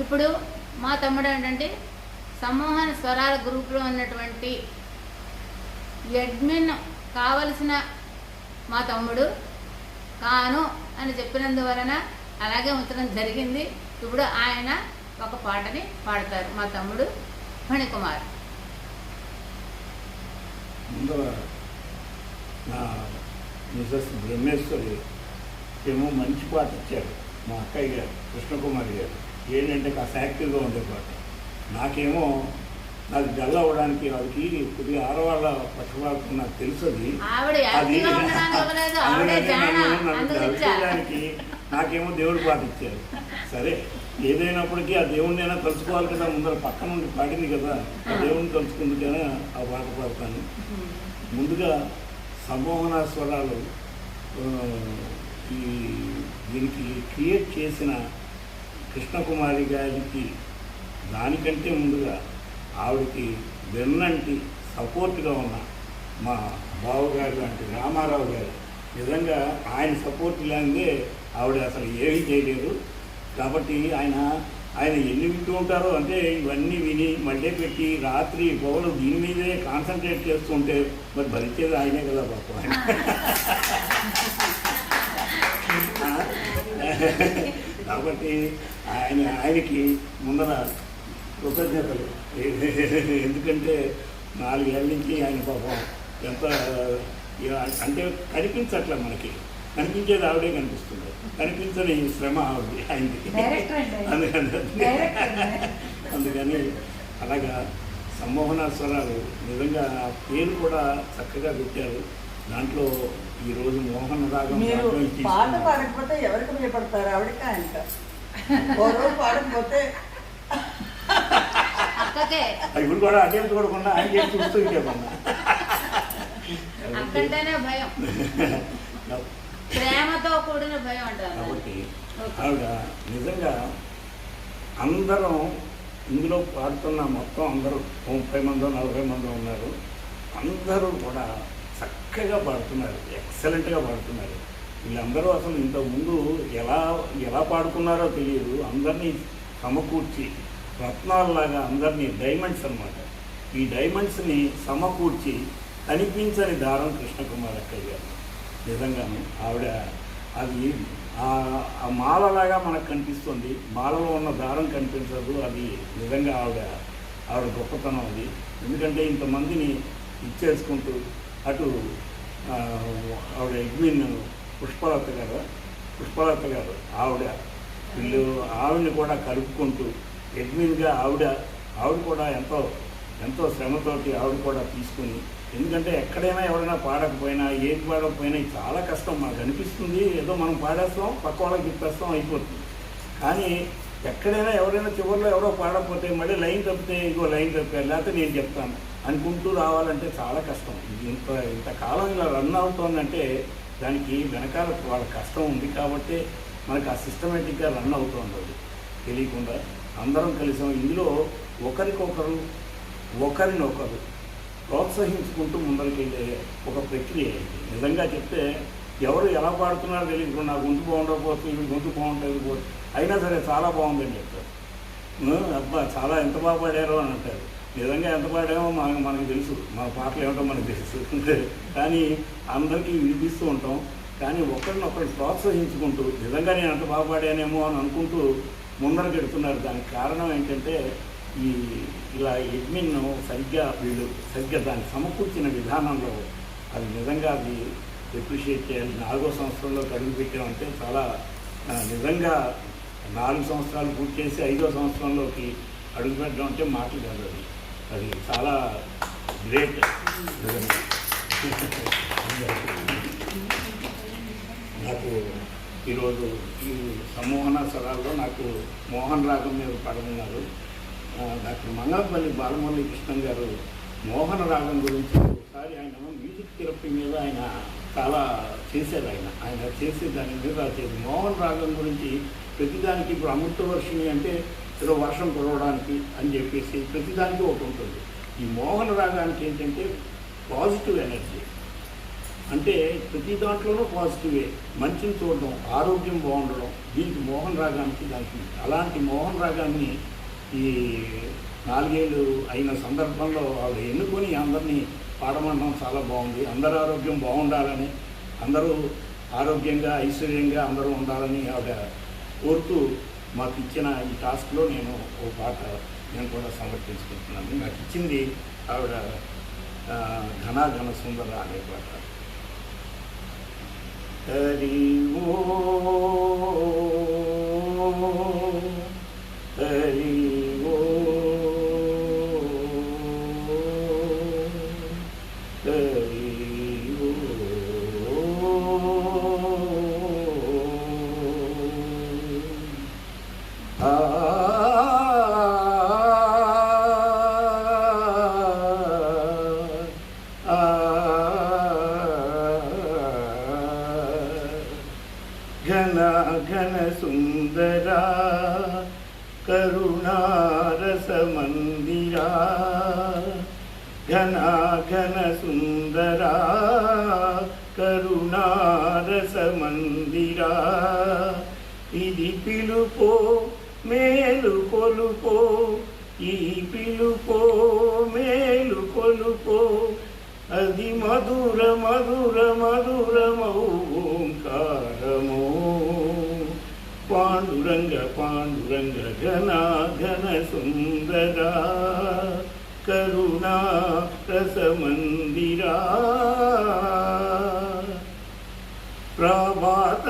ఇప్పుడు మా తమ్ముడు ఏంటంటే సమూహన స్వరాల గ్రూప్లో ఉన్నటువంటి అడ్మిన్ కావలసిన మా తమ్ముడు కాను అని చెప్పినందువలన అలాగే ఉంచడం జరిగింది. ఇప్పుడు ఆయన ఒక పాటని పాడతారు మా తమ్ముడు ఫణికుమార్ మిసెస్ బ్రహ్మేశ్వరి ఏమో మంచి పాట ఇచ్చారు మా అక్కయ్య గారు కృష్ణకుమారి గారు. ఏంటంటే కాస్త యాక్టివ్గా ఉండే పాట నాకేమో నాకు డల్ అవ్వడానికి వాళ్ళకి కొద్దిగా ఆడవాళ్ళ పక్షపాతం నాకు తెలుసు అది అది చేయడానికి నాకేమో దేవుడు పాట ఇచ్చారు సరే ఏదైనప్పటికీ ఆ దేవుడినైనా తలుచుకోవాలి కదా ముందర పక్కన నుండి పాడింది కదా ఆ దేవుడిని తలుచుకుందుకనే ఆ పాట పాడతాను. ముందుగా సమోహన స్వరాలు ఈ దీనికి క్రియేట్ చేసిన కృష్ణకుమారి గారికి దానికంటే ముందుగా ఆవిడకి వెన్నంటి సపోర్ట్గా ఉన్న మా బావగారు లాంటి రామారావు గారు. నిజంగా ఆయన సపోర్ట్ లేనిదే ఆవిడ అసలు ఏమీ చేయలేరు కాబట్టి ఆయన ఆయన ఎన్ని వింటూ ఉంటారో అంటే ఇవన్నీ విని మళ్ళీ పెట్టి రాత్రి పౌలు దీని మీదే కాన్సన్ట్రేట్ చేస్తుంటే మరి భరించేది ఆయనే కదా పాపం. ఆయన కాబట్టి ఆయన ఆయనకి ముందర కృతజ్ఞతలు. ఎందుకంటే నాలుగేళ్ళ నుంచి ఆయన పాపం ఎంత అంటే కనిపించట్లే మనకి. కనిపించేది ఆవిడే కనిపిస్తుంది. కనిపించని శ్రమ ఆవిడ ఆయనకి. అందుకని. అందుకని అలాగా సమ్మోహన స్వరాలు నిజంగా ఆ పేరు కూడా చక్కగా పెట్టారు. దాంట్లో ఈరోజు మోహన్ రాగం మీరు పాట. పాడకపోతే ఎవరికి భయపడతారు? ఆవిడకి ఆయనక ఓ రోజు పాడకపోతే ఇప్పుడు కూడా అదే చూడకుండా ఆయన చేసి చూస్తూ ఇంకేమన్నా భయం. ప్రేమతో కూడిన భయం అంటారు కాబట్టి ఓకే. ఆవిడ నిజంగా అందరం ఇందులో పాడుతున్న మొత్తం అందరూ ముప్పై మందో నలభై మందో ఉన్నారు. అందరూ కూడా చక్కగా పాడుతున్నారు ఎక్సలెంట్గా పాడుతున్నారు. వీళ్ళందరూ అసలు ఇంతకుముందు ఎలా ఎలా పాడుకున్నారో తెలియదు. అందరినీ సమకూర్చి రత్నాలలాగా అందరినీ డైమండ్స్ అన్నమాట. ఈ డైమండ్స్ని సమకూర్చి కనిపించని దారం కృష్ణకుమార్ అక్కయ్య గారు. నిజంగాను ఆవిడ అది ఆ- ఆ మాలలాగా మనకు కనిపిస్తుంది. మాలలో ఉన్న దారం కనిపించదు. అది నిజంగా ఆవిడ ఆవిడ గొప్పతనం అది. ఎందుకంటే ఇంతమందిని ఇచ్చేసుకుంటూ అటు ఆవిడ ఎగ్మిన్ పుష్పలత గారు పుష్పలత గారు ఆవిడ. వీళ్ళు ఆవిడని కూడా కలుపుకుంటూ అడ్మిన్గా ఆవిడ ఆవిడ కూడా ఎంతో ఎంతో శ్రమతోటి ఆవిడ కూడా తీసుకుని ఎందుకంటే ఎక్కడైనా ఎవరైనా పాడకపోయినా ఏది పాడకపోయినా చాలా కష్టం. మనకు అనిపిస్తుంది ఏదో మనం పాడేస్తాం పక్క వాళ్ళకి చెప్పేస్తాం అయిపోతుంది. కానీ ఎక్కడైనా ఎవరైనా చివరిలో ఎవరో పాడకపోతే మళ్ళీ లైన్ తప్పితే ఇంకో లైన్ తప్పారు లేకపోతే నేను చెప్తాను. అనుకుంటూ రావాలంటే చాలా కష్టం. ఇంత ఇంతకాలం ఇలా రన్ అవుతోందంటే దానికి వెనకాల వాళ్ళ కష్టం ఉంది కాబట్టి మనకు ఆ సిస్టమేటిక్గా రన్ అవుతుంది అది. తెలియకుండా అందరం కలిసాం. ఇందులో ఒకరికొకరు ఒకరినొకరు ప్రోత్సహించుకుంటూ ముందరికెళ్ళే ఒక ప్రక్రియ నిజంగా చెప్తే ఎవరు ఎలా పాడుతున్నారో తెలియదు. నా గొంతు బాగుండకపోతే వీడి గొంతు బాగుంటుంది అయినా సరే చాలా బాగుందని చెప్తారు అబ్బా చాలా ఎంత బాగా పాడారో అని అంటారు. నిజంగా ఎంత పాడామో మనకు మనకు తెలుసు. మన పాటలు ఏమిటో మనకు తెలుసు. కానీ అందరికీ వినిపిస్తూ ఉంటాం. కానీ ఒకరినొకరు ప్రోత్సహించుకుంటూ నిజంగా నేను అంత బాగా పాడానేమో అని అనుకుంటూ ముందరకు పెడుతున్నారు. దానికి కారణం ఏంటంటే ఈ ఇలా ఎడ్మిన్ సరిగ్గా వీళ్ళు సరిగ్గా దాన్ని సమకూర్చిన విధానంలో అది నిజంగా అది ఎప్రిషియేట్ చేయాలి. నాలుగో సంవత్సరంలో అడుగు పెట్టామంటే చాలా నిజంగా నాలుగు సంవత్సరాలు పూర్తి చేసి ఐదో సంవత్సరంలోకి అడుగు పెట్టడం అంటే మాటలు కాదు అది. అది చాలా గ్రేట్. నాకు ఈరోజు ఈ సమ్మోహన సరాల్లో నాకు మోహన్ రాగం మీద పడమన్నారు డాక్టర్ మంగళపల్లి బాలమురళీ గారు మోహన రాగం గురించి ఒకసారి ఆయన మ్యూజిక్ థెరపీ మీద ఆయన చాలా చేశారు ఆయన. ఆయన చేసే దాని మీద చేసి మోహన్ రాగం గురించి ప్రతిదానికి ఇప్పుడు అమృత వర్షిణి అంటే ఏదో వర్షం కురవడానికి అని చెప్పేసి ప్రతిదానికి ఒకటి ఉంటుంది. ఈ మోహన రాగానికి ఏంటంటే పాజిటివ్ ఎనర్జీ. అంటే ప్రతి దాంట్లోనూ పాజిటివే. మంచిని చూడడం ఆరోగ్యం బాగుండడం దీనికి మోహన్ రాగానికి దానికి అలాంటి మోహన్ రాగాన్ని ఈ నాలుగేళ్ళు అయిన సందర్భంలో ఆవిడ ఎన్నుకొని అందరినీ పాడమండలం చాలా బాగుంది. అందరి ఆరోగ్యం బాగుండాలని అందరూ ఆరోగ్యంగా ఐశ్వర్యంగా అందరూ ఉండాలని ఆవిడ కోరుతూ మాకు ఇచ్చిన ఈ టాస్క్లో నేను ఓ పాట నేను కూడా సమర్పించుకుంటున్నాను. నాకు ఇచ్చింది ఆవిడ ఘన ఘన సుందర అనే పాట. హరి ఓ ఘన సుందరా కరుణారస మందిరా ఘన ఘన సుందరా కరుణారస మందిరా ఇది పిలుపో మేలు కొలుపో ఈ పిలుపో మేలు కొలుపో అది మధుర మధుర మధుర పాండురంగ సుందర ఘన సుందరా కరుణా రసమందిరా ప్రభాత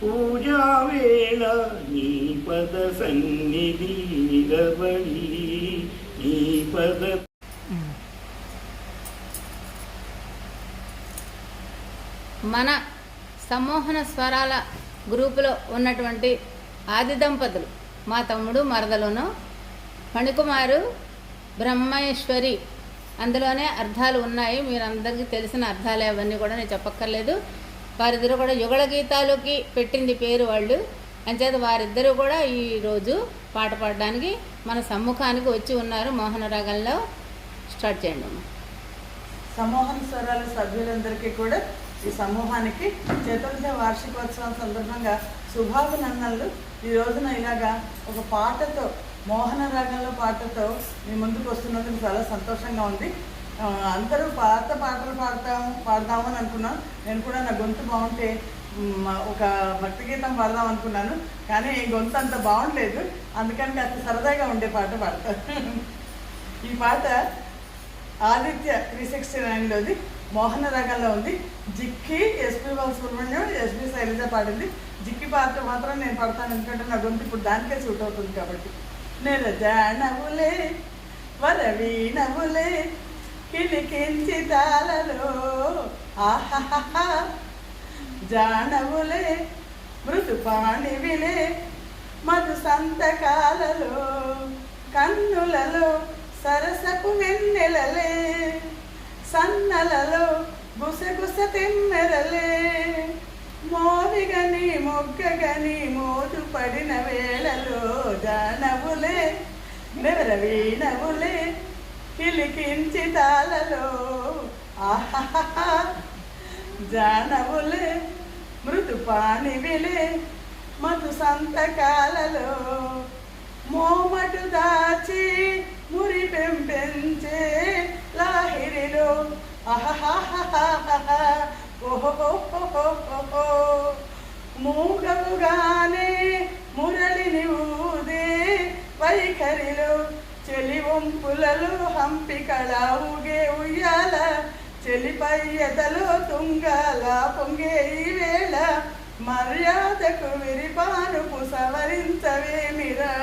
పూజా వేళ నీపద సన్నిధి నిలబడి నీ మన సమ్మోహన స్వరాల గ్రూపులో ఉన్నటువంటి ఆది దంపతులు. మా తమ్ముడు మరదలోను. ఫణికుమారు బ్రహ్మేశ్వరి. అందులోనే అర్థాలు ఉన్నాయి. మీరు అందరికీ తెలిసిన అర్థాలే అవన్నీ కూడా నేను చెప్పక్కర్లేదు. వారిద్దరు కూడా యుగళ గీతాలకి పెట్టింది పేరు వాళ్ళు. అంచేత వారిద్దరూ కూడా ఈరోజు పాట పాడడానికి మన సమ్ముఖానికి వచ్చి ఉన్నారు. మోహన రాగంలో స్టార్ట్ చేయండి సమూహం స్వరాల సభ్యులందరికీ కూడా ఈ సమూహానికి చతుర్థ వార్షికోత్సవం సందర్భంగా శుభాభినందనలు. ఈ రోజున ఇలాగా ఒక పాటతో మోహన రాగంలో పాటతో మీ ముందుకు వస్తున్నందుకు చాలా సంతోషంగా ఉంది. అందరూ పాత పాటలు పాడతాము పాడదామని అనుకున్నాను నేను కూడా నా గొంతు బాగుంటే ఒక భక్తి గీతం పాడదాం అనుకున్నాను. కానీ గొంతు అంత బాగుండలేదు. అందుకని కాస్త సరదాగా ఉండే పాట పాడతాను ఈ పాట ఆదిత్య త్రీ సిక్స్టీ నైన్లోది మోహన రాగంలో ఉంది. జిక్కి ఎస్పి బాలసుబ్రహ్మణ్యం ఎస్పి శైలజ పాడింది. జిక్కి పాత్ర మాత్రం నేను పడతాను ఎందుకంటే నా గొంతు ఇప్పుడు దానికే సూట్ అవుతుంది కాబట్టి. నేను జానవులే వరవీణవులే కిలికించి తాలలో. ఆహా జానవులే మృదుపాణివిలే మధు సంతకాలలో కన్నులలో సరసపు వెన్నెలలే సన్నలలో గుసగుస తిమ్మెరలే. మోవిగని మొగ్గగని పడిన వేళలో జానవులే నెవరవీణవులే కిలికించి తాళలో. ఆహా జానవులే మృదు పాణివిలే మధు సంతకాలలో. మోమటు దాచి మురి పెంపెంచే లాహిరిలో. అహహహహహ ఓహో మూకముగానే మురళిని ఊదే వైఖరిలో చెలి వంపులలో హంపి ఊగే ఉయ్యాల చెలిపై ఎదలో తుంగాల పొంగే ఈ వేళ. మర్యాదకు విరిపానుపు సవరించవేమిరా?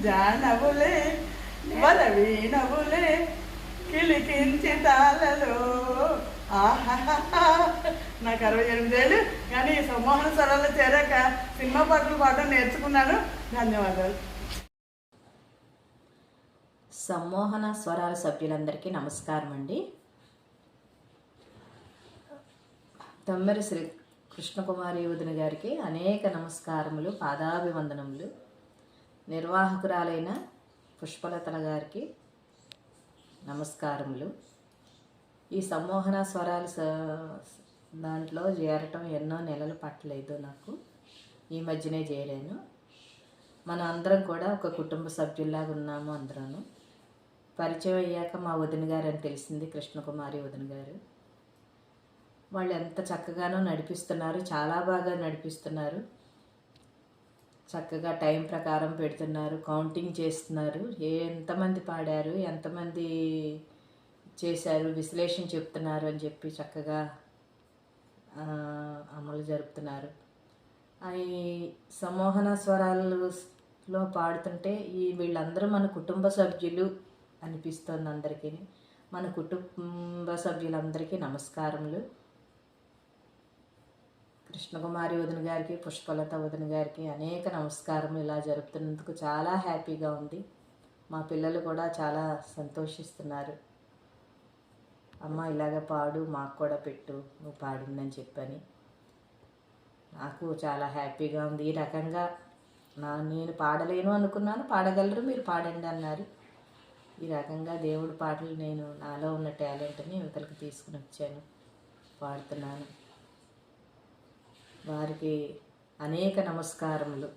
జానవులే వరవీణవులే కిలికించి తాళలో ఆహాహా నాకు అరవై ఎనిమిదేళ్ళు కానీ ఈ సమ్మోహన స్వరాలు చేరాక సినిమా పాటలు పాడడం నేర్చుకున్నాను. ధన్యవాదాలు. సమ్మోహన స్వరాల సభ్యులందరికీ నమస్కారం అండి. తమ్మెరి శ్రీ కృష్ణకుమారి వదిన గారికి అనేక నమస్కారములు పాదాభివందనములు. నిర్వాహకురాలైన పుష్పలతల గారికి నమస్కారములు. ఈ సమ్మోహన స్వరాలు దాంట్లో చేరటం ఎన్నో నెలలు పట్టలేదు నాకు. ఈ మధ్యనే చేరాను. మనం అందరం కూడా ఒక కుటుంబ సభ్యుల్లాగా ఉన్నాము అందరం పరిచయం అయ్యాక మా వదిన గారు అని తెలిసింది కృష్ణకుమారి వదిన గారు. వాళ్ళు ఎంత చక్కగానో నడిపిస్తున్నారు చాలా బాగా నడిపిస్తున్నారు. చక్కగా టైం ప్రకారం పెడుతున్నారు కౌంటింగ్ చేస్తున్నారు. ఎంతమంది పాడారు ఎంతమంది చేశారు విశ్లేషణ చెప్తున్నారు అని చెప్పి చక్కగా అమలు జరుపుతున్నారు. అవి సమోహన స్వరాలలో పాడుతుంటే ఈ వీళ్ళందరూ మన కుటుంబ సభ్యులు అనిపిస్తుంది అందరికీ. మన కుటుంబ సభ్యులందరికీ నమస్కారములు. కృష్ణకుమారి వదిన గారికి పుష్పలత వదిన గారికి అనేక నమస్కారం ఇలా జరుపుతున్నందుకు చాలా హ్యాపీగా ఉంది. మా పిల్లలు కూడా చాలా సంతోషిస్తున్నారు. అమ్మ ఇలాగ పాడు మాకు కూడా పెట్టు నువ్వు పాడిందని చెప్పని. నాకు చాలా హ్యాపీగా ఉంది. ఈ రకంగా నా నేను పాడలేను అనుకున్నాను పాడగలరు మీరు పాడండి అన్నారు. ఈ రకంగా దేవుడి పాటలు నేను నాలో ఉన్న టాలెంట్ని ఇవతలకి తీసుకుని వచ్చాను పాడుతున్నాను. వారికి అనేక నమస్కారములు.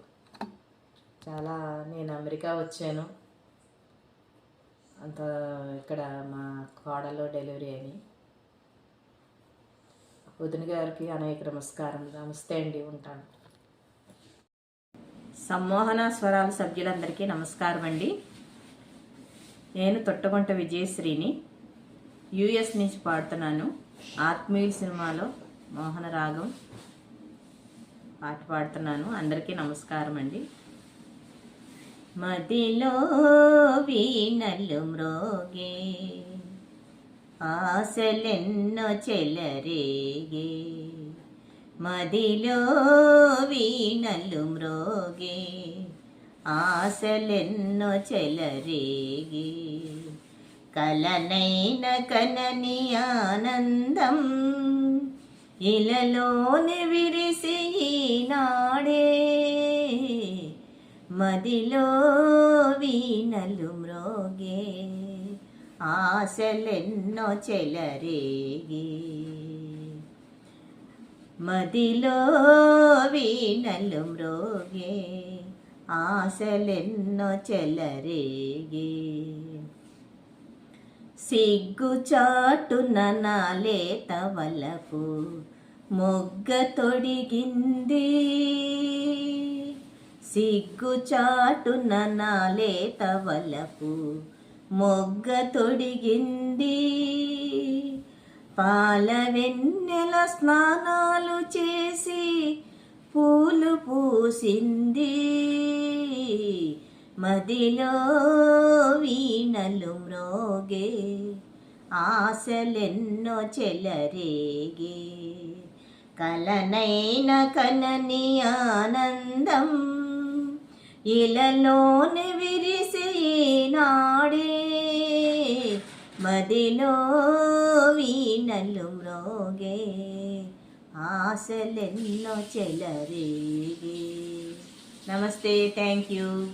చాలా నేను అమెరికా వచ్చాను. అంత ఇక్కడ మా కోడలో డెలివరీ అని. వదిన గారికి అనేక నమస్కారం నమస్తే అండి ఉంటాను. సమ్మోహన స్వరాల సభ్యులందరికీ నమస్కారం అండి నేను తొట్టగుంట విజయశ్రీని యుఎస్ నుంచి పాడుతున్నాను. ఆత్మీయుల సినిమాలో మోహన రాగం పాట పాడుతున్నాను. అందరికీ నమస్కారం అండి మదిలో వీణలు మ్రోగే ఆశలెన్నో చెలరేగే. మదిలో వీణలు మ్రోగే ఆశలెన్నో చెలరేగే. కలనైన కనని ఆనందం ఇలలోని విరిసి ఈనాడే మదిలో వీణలు మ్రోగే. ఆశలెన్నో చెలరేగి. మదిలో వీణలు మ్రోగే. ఆశలెన్నో చెలరేగి. సిగ్గుచాటున నాలేత వలపు మొగ్గ తొడిగింది. సిగ్గుచాటున నాలేత వలపు మొగ్గ తొడిగింది. పాల వెన్నెల స్నానాలు చేసి పూలు పూసింది. మదిలో వీణలు మ్రోగే ఆశలెన్నో చెలరేగే. కలనైన కనని ఆనందం ఇలలోని విరిసే నాడే. మదిలో వీణలు మ్రోగే ఆశలెన్నో చెలరేగే. నమస్తే థ్యాంక్ యూ.